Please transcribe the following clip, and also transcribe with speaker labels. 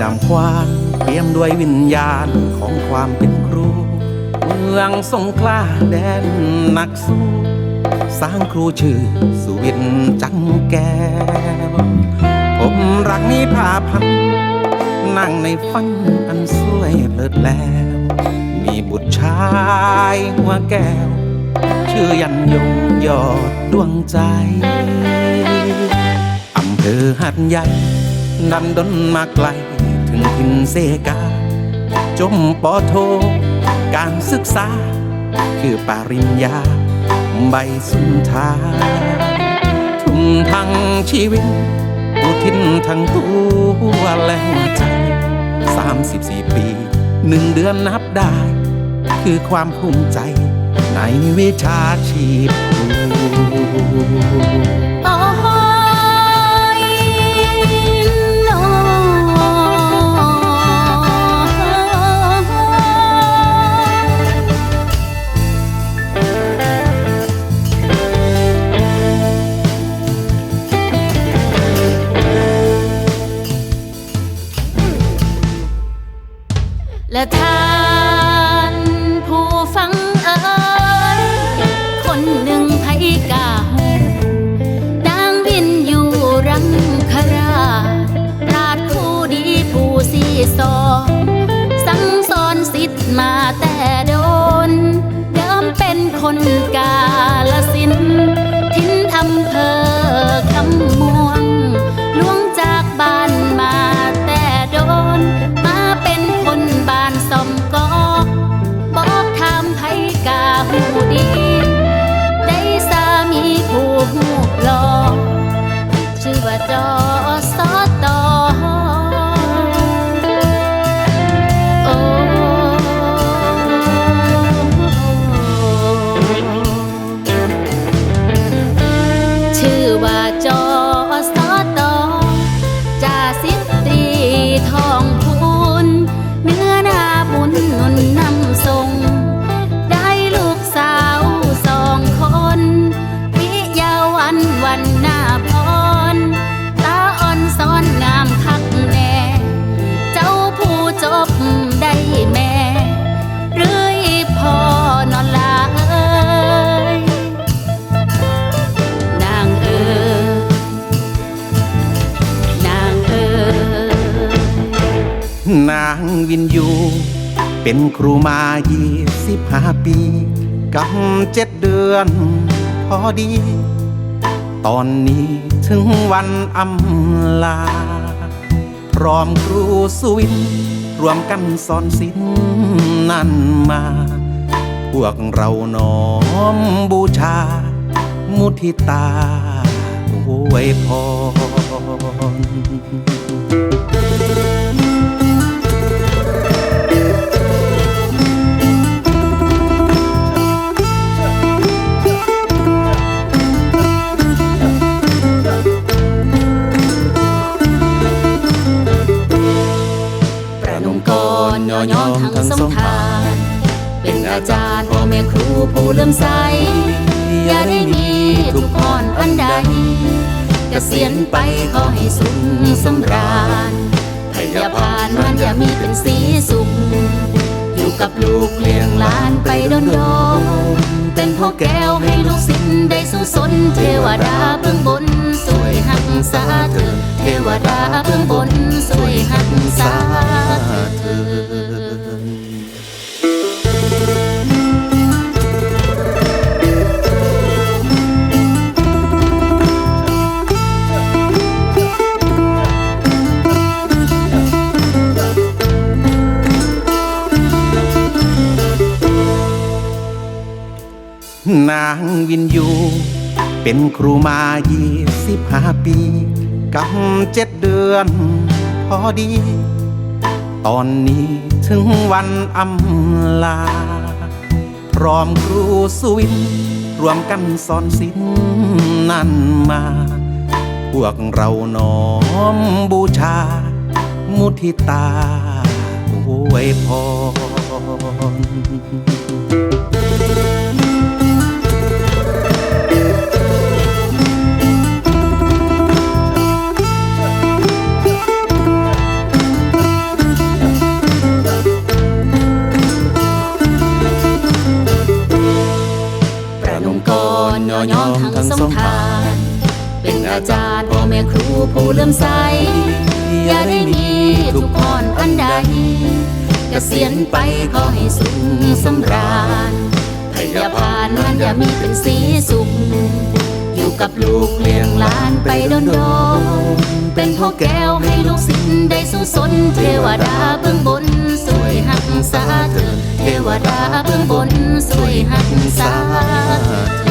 Speaker 1: ปลาให้ดำควางเปี่ยมด้วยวิญญาณของความเป็นครู เมืองสงขลาแดนนักสู้ สร้างครูชื่อสุวินจันแก้ว ผมรักนี้พาพัน นั่งในฝันอันสวยเพลิดแล้ว มีบุตรชายหัวแก้ว ชื่อยันยงยอดดวงใจอำเภอหัดใหญ่ดันดนมาไกล ถึงทินเซกา จมปอโท การศึกษา คือปริญญา ใบสุนทาทุ่มทั้งชีวิตอุทิศทั้งตัวและหัวใจ34ปีหนึ่งเดือนนับได้ คือความภูมิใจในวิชาชีพครู
Speaker 2: มาแต่โดน เดิมเป็นคนกาลสินทิ้นอำเภอคำม่วงล่วงจากบ้านมาแต่โดน มาเป็นคนบ้านสมกอกบอกทำไผกาหูดี ได้สามีผู้หูหลอกชื่อว่าจอ ชื่อว่าจอ วินยู เป็
Speaker 1: นครูมายี่สิบห้าปีกับเจ็ดเดือนพอดี ตอนนี้ถึงวันอำลา พร้อมครูสุวิน รวมกันสอนศิลนั่นมา พวกเราน้อมบูชา มุทิตาอวยพร
Speaker 2: ผู้เลื่อมใส อย่าได้มีทุกพรอันใดกเกษียณไปขอให้สุขสำราญพยาพานมันอย่ามีเป็นสีสุขอยู่กับลูกเลี้ยงหลานไปดนดนเป็นพ่อแก้วให้ลูกศิษย์ได้สุสนเทวดาเบื้องบนสวยหักษาเธอ เทวดาเบื้องบนสวยหักษาเธอ
Speaker 1: นางวินยู เป็นครูมายี่สิบห้าปีกับเจ็ดเดือนพอดี ตอนนี้ถึงวันอำลา พร้อมครูสุวิน รวมกันสอนศิลนั่นมา พวกเราน้อมบูชา มุทิตาอวยพร
Speaker 2: องผ่าน เป็นอาจารย์พ่อแม่ครูผู้เลื่อมใส อย่าได้มีทุกพรอันใดกเกษียณไปขอให้สุขสำราญพยาพานนั้นอย่ามีเป็นสีสุข อยู่กับลูกเลี้ยงหลานไปดนดนเป็นพ่อแก้วให้ลูกสิ้นได้สู้สนเทวดาเบื้องบนสวยหักษาเธอเทวดาเบื้องบนสวยหักษาเธอ